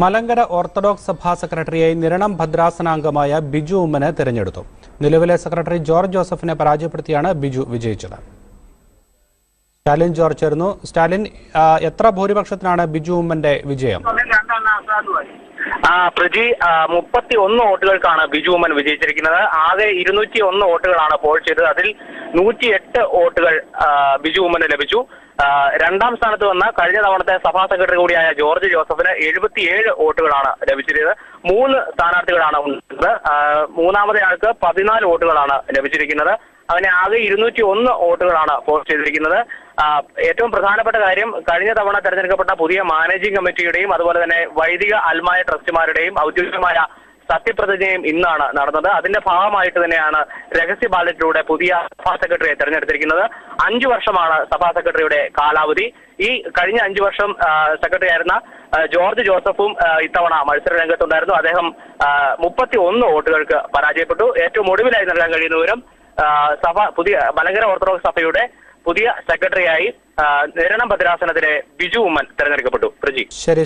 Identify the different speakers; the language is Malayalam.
Speaker 1: മലങ്കര ഓർത്തഡോക്സ് സഭാ സെക്രട്ടറിയായി നിരണം ഭദ്രാസനാംഗമായ ബിജു ഉമ്മനെ തിരഞ്ഞെടുത്തു. നിലവിലെ സെക്രട്ടറി ജോർജ് ജോസഫിനെ പരാജയപ്പെടുത്തിയാണ് ബിജു വിജയിച്ചത്. സ്റ്റാലിൻ ജോർജ് ചേർന്നു സ്റ്റാലിൻ എത്ര ഭൂരിപക്ഷത്തിനാണ് ബിജു ഉമ്മന്റെ വിജയം?
Speaker 2: പ്രജി മുപ്പത്തി ഒന്ന് വോട്ടുകൾക്കാണ് ബിജു ഉമ്മൻ വിജയിച്ചിരിക്കുന്നത്. ആകെ ഇരുന്നൂറ്റി ഒന്ന് വോട്ടുകളാണ് പോൾ ചെയ്തത്. അതിൽ നൂറ്റി എട്ട് വോട്ടുകൾ ആ, ബിജു ഉമ്മന് ലഭിച്ചു. രണ്ടാം സ്ഥാനത്ത് വന്ന കഴിഞ്ഞ തവണത്തെ സഭാ സെക്രട്ടറി കൂടിയായ ജോർജ് ജോസഫിന് എഴുപത്തിയേഴ് വോട്ടുകളാണ് ലഭിച്ചിരുന്നത് മൂന്ന് സ്ഥാനാർത്ഥികളാണ് ആ, മൂന്നാമത്തെ ആൾക്ക് പതിനാല് വോട്ടുകളാണ് ലഭിച്ചിരിക്കുന്നത്. അങ്ങനെ ആകെ ഇരുന്നൂറ്റി ഒന്ന് വോട്ടുകളാണ് പോസ്റ്റ് ചെയ്തിരിക്കുന്നത്. ഏറ്റവും പ്രധാനപ്പെട്ട കാര്യം കഴിഞ്ഞ തവണ തെരഞ്ഞെടുക്കപ്പെട്ട പുതിയ മാനേജിംഗ് കമ്മിറ്റിയുടെയും അതുപോലെ തന്നെ വൈദിക അൽമായ ട്രസ്റ്റിമാരുടെയും ഔദ്യോഗികമായ സത്യപ്രതിജ്ഞയും ഇന്നാണ് നടന്നത്. അതിന്റെ ഭാഗമായിട്ട് തന്നെയാണ് രഹസ്യ ബാലറ്റിലൂടെ പുതിയ സഭാ സെക്രട്ടറിയെ തെരഞ്ഞെടുത്തിരിക്കുന്നത്. അഞ്ചു വർഷമാണ് സഭാ സെക്രട്ടറിയുടെ കാലാവധി. ഈ കഴിഞ്ഞ അഞ്ചു വർഷം സെക്രട്ടറി ആയിരുന്ന ജോർജ് ജോസഫും ഇത്തവണ മത്സര രംഗത്തുണ്ടായിരുന്നു. അദ്ദേഹം മുപ്പത്തി ഒന്ന് വോട്ടുകൾക്ക് പരാജയപ്പെട്ടു. ഏറ്റവും ഒടുവിലായി നൽകാൻ കഴിയുന്ന വിവരം സഭ പുതിയ മലങ്കര ഓർത്തഡോക്സ് സഭയുടെ പുതിയ സെക്രട്ടറിയായി നിരണം ഭദ്രാസനത്തിലെ ബിജു ഉമ്മൻ തെരഞ്ഞെടുക്കപ്പെട്ടു. പ്രജി.
Speaker 1: ശരി